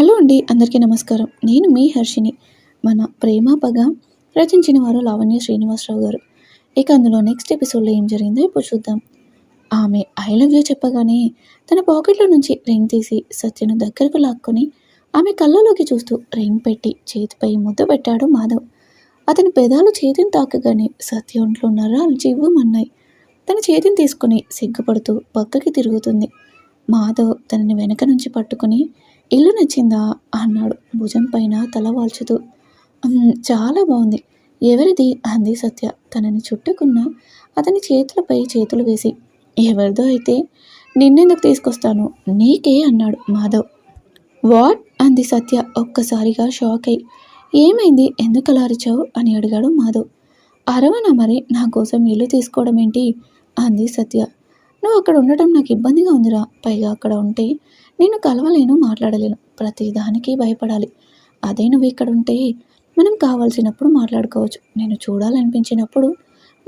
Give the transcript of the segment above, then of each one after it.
Hello అండి అందరికీ నమస్కారం. నేను మీ హర్షిని. మన ప్రేమ పగ రచించిన వారు లావణ్య శ్రీనివాసరావు గారు. ఇక అందులో నెక్స్ట్ ఎపిసోడ్లో ఏం జరిగిందో ఇప్పుడు చూద్దాం. ఆమె ఐ లవ్ యూ చెప్పగానే తన పాకెట్లో నుంచి రింగ్ తీసి సత్యను దగ్గరకు లాక్కొని ఆమె కళ్ళలోకి చూస్తూ రింగ్ పెట్టి చేతిపై ముద్ద పెట్టాడు మాధవ్. అతని పెదాలు చేతిని తాకగానే సత్య ఒంట్లో నరాలు జివ్వమన్నాయి తన చేతిని తీసుకుని సిగ్గుపడుతూ పక్కకి తిరుగుతుంది. మాధవ్ తనని వెనక నుంచి పట్టుకుని ఇల్లు నచ్చిందా? అన్నాడు. భుజం పైన తల వాల్చుతూ. చాలా బాగుంది ఎవరిది? అంది సత్య. తనని చుట్టుకున్న అతని చేతులపై చేతులు వేసి. ఎవరిదో అయితే నిన్నెందుకు తీసుకొస్తాను? నీకే అన్నాడు మాధవ్. వాట్? అంది సత్య. ఒక్కసారిగా షాక్ అయి. ఏమైంది? ఎందుకు అలా అరిచావు? అని అడిగాడు మాధవ్. అరవనా మరి? నా కోసం ఇల్లు తీసుకోవడం ఏంటి? అంది సత్య. నువ్వు అక్కడ ఉండటం నాకు ఇబ్బందిగా ఉందిరా. పైగా అక్కడ ఉంటే నేను కలవలేను మాట్లాడలేను. ప్రతిదానికి భయపడాలి. అదే నువ్వు ఇక్కడ ఉంటే మనం కావాల్సినప్పుడు మాట్లాడుకోవచ్చు. నేను చూడాలనిపించినప్పుడు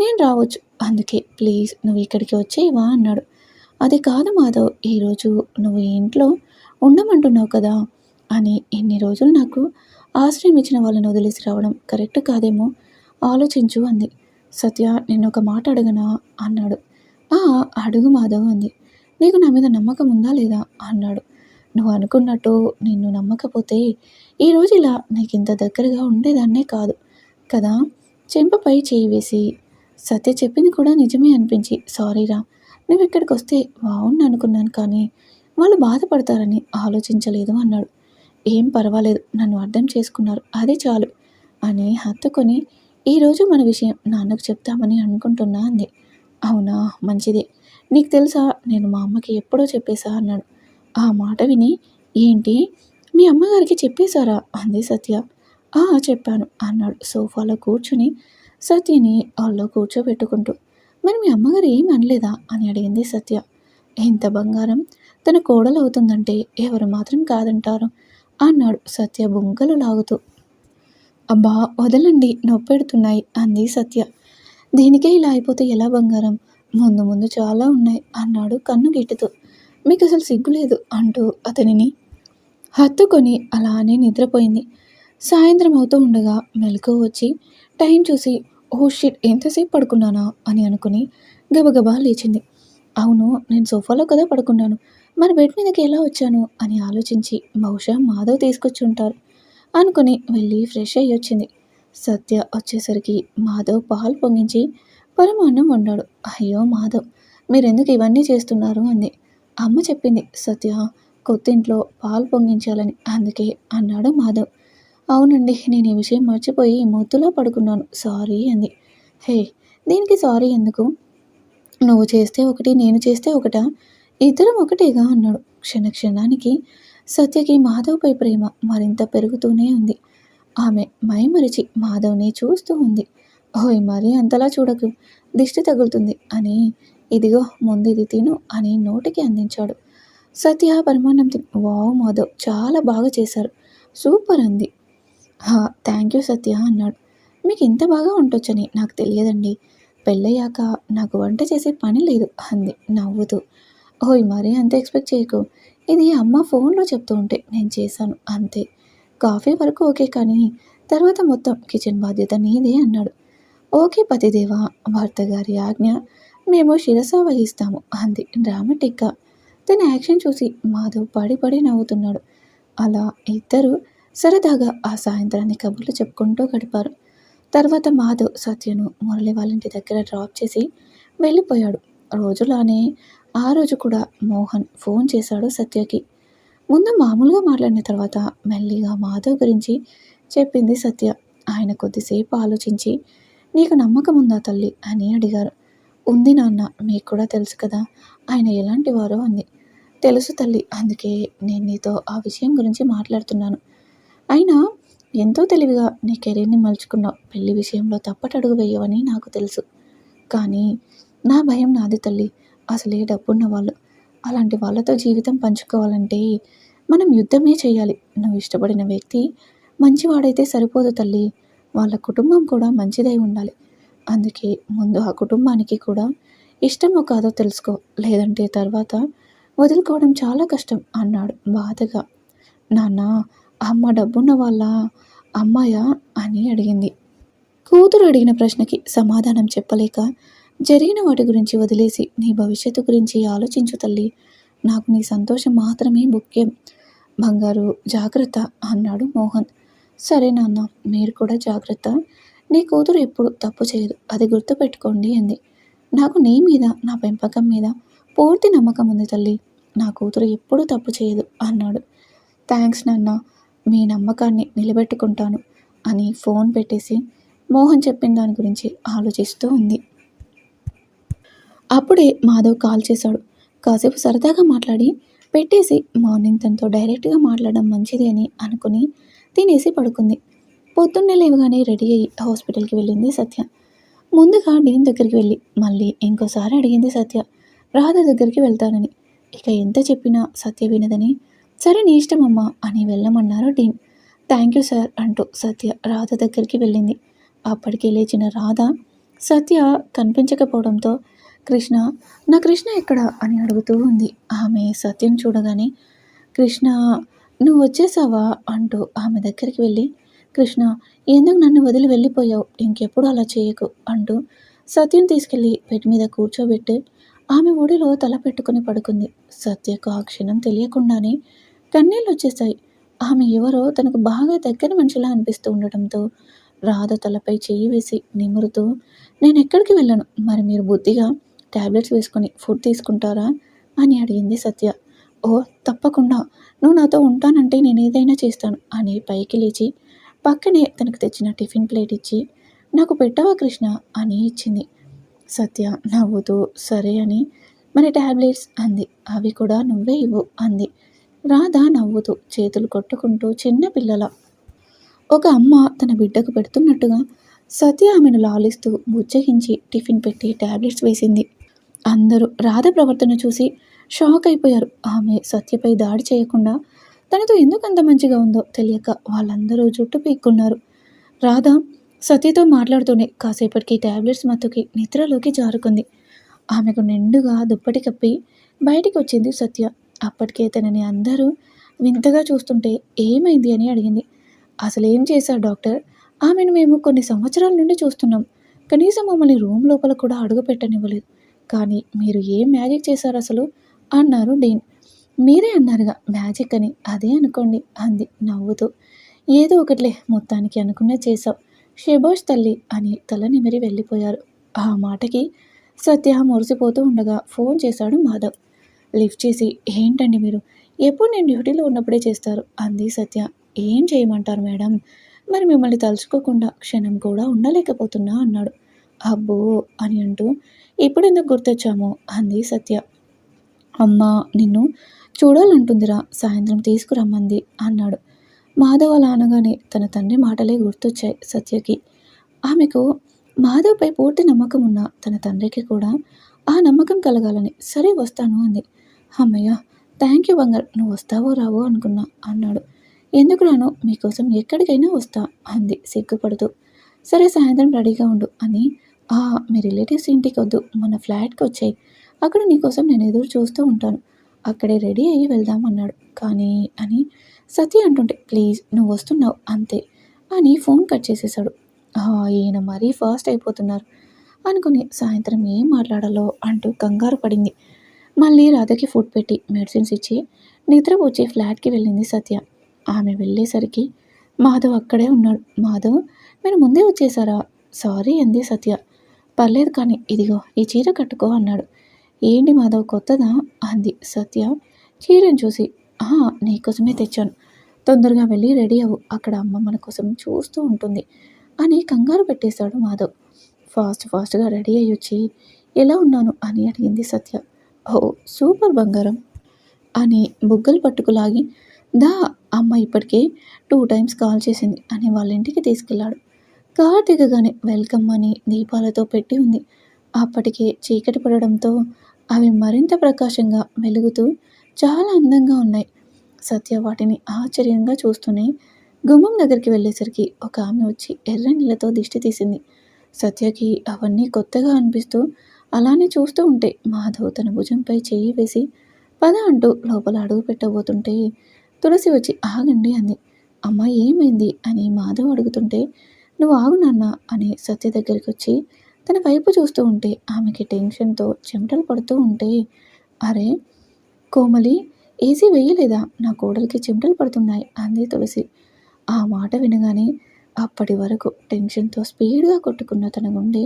నేను రావచ్చు. అందుకే ప్లీజ్ నువ్వు ఇక్కడికి వచ్చేవా అన్నాడు. అది కాదు మాధవ్ ఈరోజు నువ్వు ఇంట్లో ఉండమంటున్నావు కదా అని ఇన్ని రోజులు నాకు ఆశ్రయం ఇచ్చిన వాళ్ళని వదిలేసి రావడం కరెక్ట్ కాదేమో ఆలోచించు అంది. సత్య నేను ఒక మాట అడగనా? అన్నాడు. "ఆ, అడుగు మాధవ్ అంది. నీకు నా మీద నమ్మకం ఉందా లేదా? అన్నాడు. నువ్వు అనుకున్నట్టు నిన్ను నమ్మకపోతే ఈరోజు ఇలా నీకు ఇంత దగ్గరగా ఉండేదాన్నే కాదు కదా? చెంపపై చేయి వేసి సత్య చెప్పింది కూడా నిజమే అనిపించి సారీరా నువ్వు ఇక్కడికి వస్తే బాగుండు అనుకున్నాను కానీ వాళ్ళు బాధపడతారని ఆలోచించలేదు అన్నాడు. ఏం పర్వాలేదు నన్ను అర్థం చేసుకున్నారు అది చాలు అని హత్తుకొని ఈరోజు మన విషయం నాన్నకు చెప్తామని అనుకుంటున్నా అంది. అవునా మంచిదే. నీకు తెలుసా నేను మా అమ్మకి ఎప్పుడో చెప్పేశా అన్నాడు. ఆ మాట విని ఏంటి? మీ అమ్మగారికి చెప్పేశారా? అంది సత్య. ఆ చెప్పాను అన్నాడు సోఫాలో కూర్చుని సత్యని వాళ్ళలో కూర్చోబెట్టుకుంటూ. మరి మీ అమ్మగారు ఏమి అనలేదా? అని అడిగింది సత్య. ఇంత బంగారం! తన కోడలు అవుతుందంటే ఎవరు మాత్రం కాదంటారు అన్నాడు సత్య బుంగలు లాగుతూ. అబ్బా వదలండి నొప్పెడుతున్నాయి అంది సత్య. దీనికే ఇలా అయిపోతే ఎలా బంగారం? ముందు ముందు చాలా ఉన్నాయి అన్నాడు కన్ను గిట్టుతూ మీకు అసలు సిగ్గులేదు అంటూ అతనిని హత్తుకొని అలానే నిద్రపోయింది. సాయంత్రం అవుతూ ఉండగా మెలకు వచ్చి టైం చూసి ఓ షిట్ ఎంతసేపు పడుకున్నానా? అని అనుకుని గబగబా లేచింది. అవును నేను సోఫాలో కదా పడుకున్నాను. మరి బెడ్ మీదకి ఎలా వచ్చాను? అని ఆలోచించి బహుశా మాధవ్ తీసుకొచ్చి ఉంటారు అనుకుని వెళ్ళి ఫ్రెష్ అయ్యి వచ్చింది సత్య వచ్చేసరికి మాధవ్ పాలు పొంగించి పరమాన్నం ఉన్నాడు అయ్యో మాధవ్ మీరెందుకు ఇవన్నీ చేస్తున్నారు? అంది. అమ్మ చెప్పింది సత్య కొత్తింట్లో పాలు పొంగించాలని అందుకే అన్నాడు మాధవ్. అవునండి నేను ఈ విషయం మర్చిపోయి మొత్తులో పడుకున్నాను. సారీ అంది. హే దీనికి సారీ ఎందుకు? నువ్వు చేస్తే ఒకటి నేను చేస్తే ఒకటా? ఇద్దరం ఒకటేగా అన్నాడు. క్షణ క్షణానికి సత్యకి మాధవ్పై ప్రేమ మరింత పెరుగుతూనే ఉంది. ఆమె మైమరిచి మాధవ్ని చూస్తూ ఉంది. ఓయ్ మరీ అంతలా చూడకు. దిష్టి తగులుతుంది. అని ఇదిగో ముందు ఇది తిను అని నోటికి అందించాడు. సత్య పరమాన్నం తిని వావ్ మాధవ్ చాలా బాగా చేశారు. సూపర్ అంది. థ్యాంక్ యూ సత్య అన్నాడు. మీకు ఇంత బాగా వంటొచ్చని నాకు తెలియదండి. పెళ్ళయ్యాక నాకు వంట చేసే పని లేదు అంది నవ్వుతూ. ఓయ్ మరీ అంత ఎక్స్పెక్ట్ చేయకు. ఇది అమ్మ ఫోన్లో చెప్తూ ఉంటే నేను చేశాను అంతే. కాఫీ వరకు ఓకే కానీ తర్వాత మొత్తం కిచెన్ బాధ్యత నీదే అన్నాడు. ఓకే పతిదేవా భర్త గారి ఆజ్ఞ. మేము శిరస వహిస్తాము అంది డ్రామాటిక్గా. తన యాక్షన్ చూసి మాధవ్ పడి పడి నవ్వుతున్నాడు. అలా ఇద్దరు సరదాగా ఆ సాయంత్రాన్ని కబుర్లు చెప్పుకుంటూ గడిపారు. తర్వాత మాధవ్ సత్యను మురళి వాళ్ళ ఇంటి దగ్గర డ్రాప్ చేసి వెళ్ళిపోయాడు. రోజులానే ఆ రోజు కూడా మోహన్ ఫోన్ చేశాడు సత్యకి. ముందు మామూలుగా మాట్లాడిన తర్వాత మెల్లిగా మాధవ్ గురించి చెప్పింది సత్య. ఆయన కొద్దిసేపు ఆలోచించి నీకు నమ్మకం ఉందా తల్లి? అని అడిగారు. ఉంది నాన్న మీకు కూడా తెలుసు కదా. ఆయన ఎలాంటి వారో అంది. తెలుసు తల్లి అందుకే నేను నీతో ఆ విషయం గురించి మాట్లాడుతున్నాను. అయినా ఎంతో తెలివిగా నీ కెరీర్ని మలుచుకున్నావు. పెళ్ళి విషయంలో తప్పటడుగు వేయవని నాకు తెలుసు. కానీ నా భయం నాది తల్లి. అసలే డబ్బున్న వాళ్ళు. అలాంటి వాళ్ళతో జీవితం పంచుకోవాలంటే మనం యుద్ధమే చేయాలి. నువ్వు ఇష్టపడిన వ్యక్తి మంచివాడైతే సరిపోదు తల్లి. వాళ్ళ కుటుంబం కూడా మంచిదై ఉండాలి. అందుకే ముందు ఆ కుటుంబానికి కూడా ఇష్టమో కాదో తెలుసుకో. లేదంటే తర్వాత వదులుకోవడం చాలా కష్టం అన్నాడు బాధగా. నాన్న అమ్మ డబ్బున్న వాళ్ళ అమ్మాయా అని అడిగింది. కూతురు అడిగిన ప్రశ్నకి సమాధానం చెప్పలేక జరిగిన వాటి గురించి వదిలేసి నీ భవిష్యత్తు గురించి ఆలోచించు తల్లి. నాకు నీ సంతోషం మాత్రమే ముఖ్యం. బంగారు జాగ్రత్త అన్నాడు మోహన్. సరే నాన్న మీరు కూడా జాగ్రత్త. నీ కూతురు ఎప్పుడు తప్పు చేయదు. అది గుర్తుపెట్టుకోండి అంది. నాకు నీ మీద నా పెంపకం మీద పూర్తి నమ్మకం ఉంది తల్లి. నా కూతురు ఎప్పుడూ తప్పు చేయదు అన్నాడు. థ్యాంక్స్ నాన్న మీ నమ్మకాన్ని నిలబెట్టుకుంటాను అని ఫోన్ పెట్టేసి మోహన్ చెప్పిన దాని గురించి ఆలోచిస్తూ ఉంది. అప్పుడే మాధవ్ కాల్ చేశాడు. కాసేపు సరదాగా మాట్లాడి పెట్టేసి మార్నింగ్ తనతో డైరెక్ట్గా మాట్లాడడం మంచిది అని అనుకుని తినేసి పడుకుంది. పొద్దున్నే లేవగానే రెడీ అయ్యి హాస్పిటల్కి వెళ్ళింది సత్య. ముందుగా డీన్ దగ్గరికి వెళ్ళి మళ్ళీ ఇంకోసారి అడిగింది సత్య. రాధ దగ్గరికి వెళ్తానని. ఇక ఎంత చెప్పినా సత్య వినదని. సరే నీ ఇష్టమమ్మా అని వెళ్ళమన్నారు డీన్. థ్యాంక్ యూ సార్ అంటూ సత్య రాధ దగ్గరికి వెళ్ళింది. అప్పటికి లేచిన రాధ సత్య కనిపించకపోవడంతో కృష్ణ నా కృష్ణ ఎక్కడ? అని అడుగుతూ ఉంది. ఆమె సత్యం చూడగానే కృష్ణ నువ్వు వచ్చేసావా అంటూ ఆమె దగ్గరికి వెళ్ళి కృష్ణ ఎందుకు నన్ను వదిలి వెళ్ళిపోయావు? ఇంకెప్పుడు అలా చేయకు అంటూ సత్యం తీసుకెళ్ళి బెడ్ మీద కూర్చోబెట్టి ఆమె ఒడిలో తల పెట్టుకుని పడుకుంది. సత్యకు ఆ క్షణం తెలియకుండానే కన్నీళ్ళు వచ్చేసాయి ఆమె ఎవరో తనకు బాగా దగ్గర మనిషిలా అనిపిస్తూ ఉండటంతో రాధ తలపై చెయ్యి వేసి నిమురుతూ నేను ఎక్కడికి వెళ్ళను? మరి మీరు బుద్ధిగా ట్యాబ్లెట్స్ వేసుకొని ఫుడ్ తీసుకుంటారా? అని అడిగింది సత్య. ఓ తప్పకుండా. నువ్వు నాతో ఉంటానంటే నేను ఏదైనా చేస్తాను. అని పైకి లేచి పక్కనే తనకు తెచ్చిన టిఫిన్ ప్లేట్ ఇచ్చి నాకు పెట్టవా కృష్ణ? అని ఇచ్చింది. సత్య నవ్వుతూ సరే అని. మరి ట్యాబ్లెట్స్ అంది. అవి కూడా నువ్వే ఇవ్వు. అంది. రాధ నవ్వుతూ చేతులు కొట్టుకుంటూ చిన్న పిల్లల ఒక అమ్మ తన బిడ్డకు పెడుతున్నట్టుగా సత్య ఆమెను లాలిస్తూ బుజ్జగించి టిఫిన్ పెట్టి ట్యాబ్లెట్స్ వేసింది. అందరూ రాధ ప్రవర్తన చూసి షాక్ అయిపోయారు. ఆమె సత్యపై దాడి చేయకుండా తనతో ఎందుకు అంత మంచిగా ఉందో తెలియక వాళ్ళందరూ జుట్టు పీక్కున్నారు. రాధ సత్యతో మాట్లాడుతూనే కాసేపటికి ట్యాబ్లెట్స్ మత్తుకి నిద్రలోకి జారుకుంది. ఆమెకు నిండుగా దుప్పటి కప్పి బయటికి వచ్చింది సత్య. అప్పటికే తనని అందరూ వింతగా చూస్తుంటే ఏమైంది అని అడిగింది. అసలు ఏం చేశారు డాక్టర్? ఆమెను మేము కొన్ని సంవత్సరాల నుండి చూస్తున్నాం. కనీసం మమ్మల్ని రూమ్ లోపల కూడా అడుగు పెట్టనివ్వలేదు. కానీ మీరు ఏం మ్యాజిక్ చేశారు అసలు? అన్నారు డీన్. మీరే అన్నారుగా మ్యాజిక్ అని. అదే అనుకోండి అంది నవ్వుతూ. ఏదో ఒకట్లే మొత్తానికి అనుకున్న చేశావు. షెబాష్ తల్లి అని తల నిమిరి వెళ్ళిపోయారు. ఆ మాటకి సత్య మురిసిపోతూ ఉండగా ఫోన్ చేశాడు మాధవ్. లిఫ్ట్ చేసి ఏంటండి మీరు? ఎప్పుడు నేను డ్యూటీలో ఉన్నప్పుడే చేస్తారు? అంది సత్య. ఏం చేయమంటారు మేడం? మరి మిమ్మల్ని తలుచుకోకుండా క్షణం కూడా ఉండలేకపోతున్నా అన్నాడు. అబ్బో అని అంటూ ఇప్పుడు ఎందుకు గుర్తొచ్చామో? అంది సత్య. అమ్మ నిన్ను చూడాలంటుందిరా సాయంత్రం తీసుకురమ్మంది అన్నాడు. మాధవ్ అలా అనగానే తన తండ్రి మాటలే గుర్తొచ్చాయి సత్యకి. ఆమెకు మాధవ్పై పూర్తి నమ్మకం ఉన్న తన తండ్రికి కూడా ఆ నమ్మకం కలగాలని సరే వస్తాను అంది. అమ్మయ్య థ్యాంక్ యూ బంగారు నువ్వు వస్తావో రావో అనుకున్నా అన్నాడు. ఎందుకు రాను మీకోసం ఎక్కడికైనా వస్తా అంది సిగ్గుపడుతూ. సరే సాయంత్రం రెడీగా ఉండు అని ఆ మీ రిలేటివ్స్ ఇంటికి వద్దు మన ఫ్లాట్కి వచ్చాయి అక్కడ నీకోసం నేను ఎదురు చూస్తూ ఉంటాను. అక్కడే రెడీ అయ్యి వెళ్దాం అన్నాడు కానీ అని సత్య అంటుంటే ప్లీజ్ నువ్వు వస్తున్నావు అంతే అని ఫోన్ కట్ చేసేసాడు ఈయన మరీ ఫాస్ట్ అయిపోతున్నారు అనుకుని సాయంత్రం ఏం మాట్లాడాలో అంటూ కంగారు పడింది. మళ్ళీ రాధకి ఫుడ్ పెట్టి మెడిసిన్స్ ఇచ్చి నిద్రపోచి ఫ్లాట్కి వెళ్ళింది సత్య. ఆమె వెళ్ళేసరికి మాధవ్ అక్కడే ఉన్నాడు. మాధవ్ మీరు ముందే వచ్చేసారా? సారీ అంది సత్య. పర్లేదు కానీ ఇదిగో ఈ చీర కట్టుకో అన్నాడు. ఏంటి మాధవ్ కొత్తదా? అంది సత్య. చీరను చూసి "ఆ, నీకోసమే తెచ్చాను. తొందరగా వెళ్ళి రెడీ అవ్వు. అక్కడ అమ్మ మన కోసం చూస్తూ ఉంటుంది అని కంగారు పెట్టేశాడు మాధవ్. ఫాస్ట్ ఫాస్ట్గా రెడీ అయ్యి వచ్చి ఎలా ఉన్నాను? అని అడిగింది సత్య. ఓ సూపర్ బంగారం అని బుగ్గలు పట్టుకులాగి దా అమ్మ ఇప్పటికే టూ టైమ్స్ కాల్ చేసింది అని వాళ్ళ ఇంటికి తీసుకెళ్ళాడు కార్ దిగగానే వెల్కమ్ అని దీపాలతో పెట్టి ఉంది. అప్పటికే చీకటి పడడంతో అవి మరింత ప్రకాశంగా వెలుగుతూ చాలా అందంగా ఉన్నాయి. సత్య వాటిని ఆశ్చర్యంగా చూస్తూనే గుమ్మం దగ్గరికి వెళ్ళేసరికి ఒక ఆమె వచ్చి ఎర్ర నీళ్ళతో దిష్టి తీసింది. సత్యకి అవన్నీ కొత్తగా అనిపిస్తూ అలానే చూస్తూ ఉంటే మాధవ్ తన భుజంపై చేయి వేసి పద అంటూ లోపల అడుగు పెట్టబోతుంటే తులసి వచ్చి ఆగండి అంది. అమ్మ ఏమైంది? అని మాధవ్ అడుగుతుంటే నువ్వు ఆగునన్నా అని సత్య దగ్గరికి వచ్చి తన వైపు చూస్తూ ఉంటే ఆమెకి టెన్షన్తో చెమటలు పడుతూ ఉంటే అరే కోమలి ఏసీ వేయలేదా? నా కోడలికి చెమటలు పడుతున్నాయి అంది తులసి. ఆ మాట వినగానే అప్పటి వరకు టెన్షన్తో స్పీడ్గా కొట్టుకున్న తన గుండె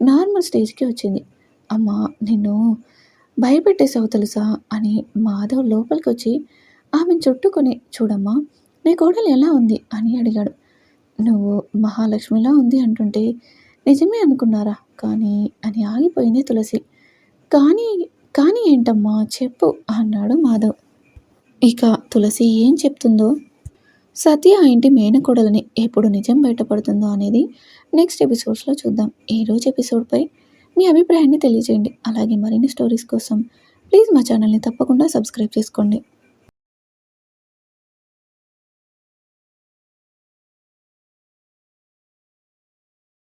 నార్మల్ స్టేజ్కి వచ్చింది. అమ్మా నిన్ను భయపెట్టేసావు తెలుసా? అని మాధవ్ లోపలికి వచ్చి ఆమెను చుట్టుకొని చూడమ్మా నీ కోడలు ఎలా ఉంది? అని అడిగాడు. నువ్వు మహాలక్ష్మిలా ఉంది అంటుంటే నిజమే అనుకున్నారా? కానీ అని ఆగిపోయింది తులసి. కానీ కానీ ఏంటమ్మా చెప్పు అన్నాడు మాధవ్. ఇక తులసి ఏం చెప్తుందో? సత్య ఆ ఇంటి మేనకోడలని ఎప్పుడు నిజం బయటపడుతుందో అనేది నెక్స్ట్ ఎపిసోడ్స్లో చూద్దాం. ఈరోజు ఎపిసోడ్పై మీ అభిప్రాయాన్ని తెలియజేయండి. అలాగే మరిన్ని స్టోరీస్ కోసం ప్లీజ్ మా ఛానల్ని తప్పకుండా సబ్స్క్రైబ్ చేసుకోండి.